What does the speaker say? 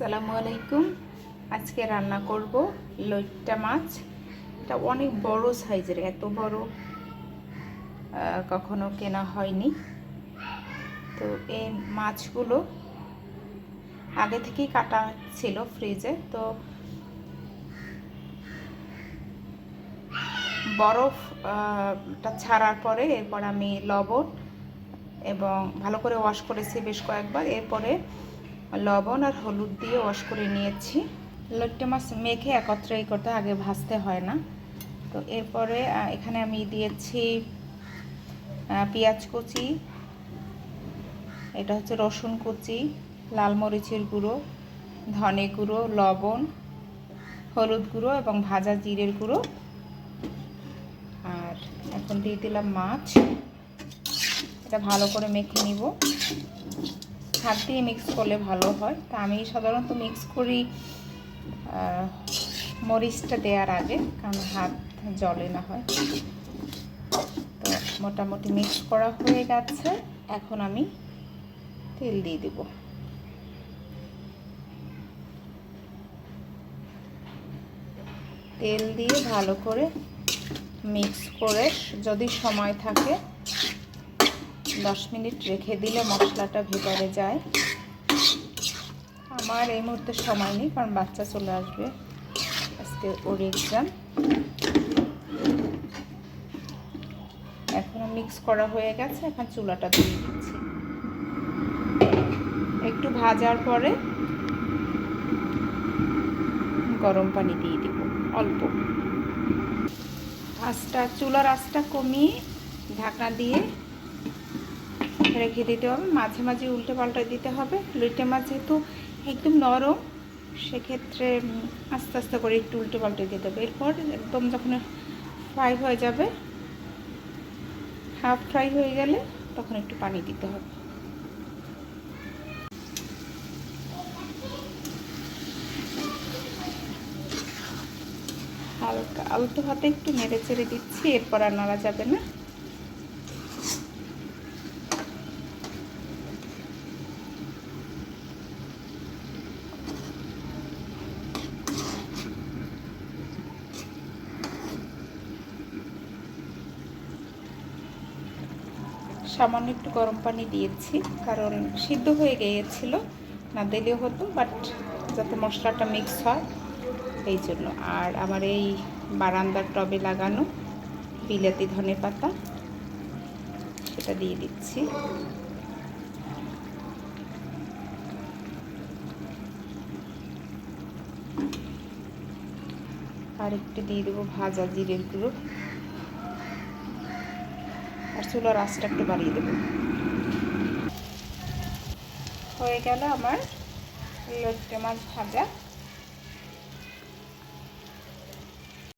আসসালামু আলাইকুম। আজকে রান্না করব লইট্টা মাছ। এটা অনেক বড় সাইজের, এত বড় কখনো কেনা হয়নি। তো এই মাছগুলো আগে থেকেই কাটা ছিল ফ্রিজে, তো বরফটা ছাড়ার পরে এরপর আমি লবণ এবং ভালো করে ওয়াশ করেছি বেশ কয়েকবার। এরপরে লবণ আর হলুদ দিয়ে ওয়াশ করে নিয়েছি। লট্টে মাছ মেখে একত্রে এই করতে আগে ভাজতে হয় না। তো এরপরে এখানে আমি দিয়েছি পেঁয়াজ কুচি, এটা হচ্ছে রসুন কুচি, লাল মরিচের গুঁড়ো, ধনে গুঁড়ো, লবণ, হলুদ গুঁড়ো এবং ভাজা জিরের গুঁড়ো। আর এখন দিয়ে দিলাম মাছ। এটা ভালো করে মেখে নিব। হাত দিয়ে মিক্স করলে ভালো হয়। তা আমি সাধারণত মিক্স করি মরিচটা দেওয়ার আগে, কারণ হাত জলে না হয়। তো মোটামুটি মিক্স করা হয়ে গেছে। এখন আমি তেল দিয়ে দেব। তেল দিয়ে ভালো করে মিক্স করে যদি সময় থাকে দশ মিনিট রেখে দিলে মশলাটা ভেতরে যায়। আমার এই মুহূর্তে সময় নেই, কারণ বাচ্চা চলে আসবে। আজকে ওর এক্সাম এখনও মিক্স করা হয়ে গেছে, এখন চুলাটা দিয়ে দিচ্ছি একটু ভাজার পরে গরম পানি দিয়ে দিব, অল্প। আঁচটা, চুলার আঁচটা কমিয়ে ঢাকনা দিয়ে রেখে দিতে হবে, মাঝে মাঝে উল্টে পাল্টে দিতে হবে। লইটে মাছ যেহেতু একদম নরম, সেক্ষেত্রে আস্তে আস্তে করে একটু উল্টে পাল্টে দিতে হবে। এরপর একদম যখন ফ্রাই হয়ে যাবে হাফ ফ্রাই হয়ে গেলে তখন একটু পানি দিতে হবে। হালকা, আলতো হাতে একটু নেড়ে চেড়ে দিচ্ছি, এরপর আর নাড়া যাবে না। সামান্য একটু গরম পানি দিয়েছি, কারণ সিদ্ধ হয়ে গিয়েছিল, না দিলেও হতো বাট যাতে মশলাটা মিক্স হয়, এই জন্য। আর আমার এই বারান্দার টবে লাগানো বিলাতি ধনে পাতা, সেটা দিয়ে দিচ্ছি। আর একটু দিয়ে দেবো ভাজা জিরের গুঁড়ো। আর চুলার আঁচটা একটু বাড়িয়ে দেবো। হয়ে গেল আমার লটকে মাছ ভাজা।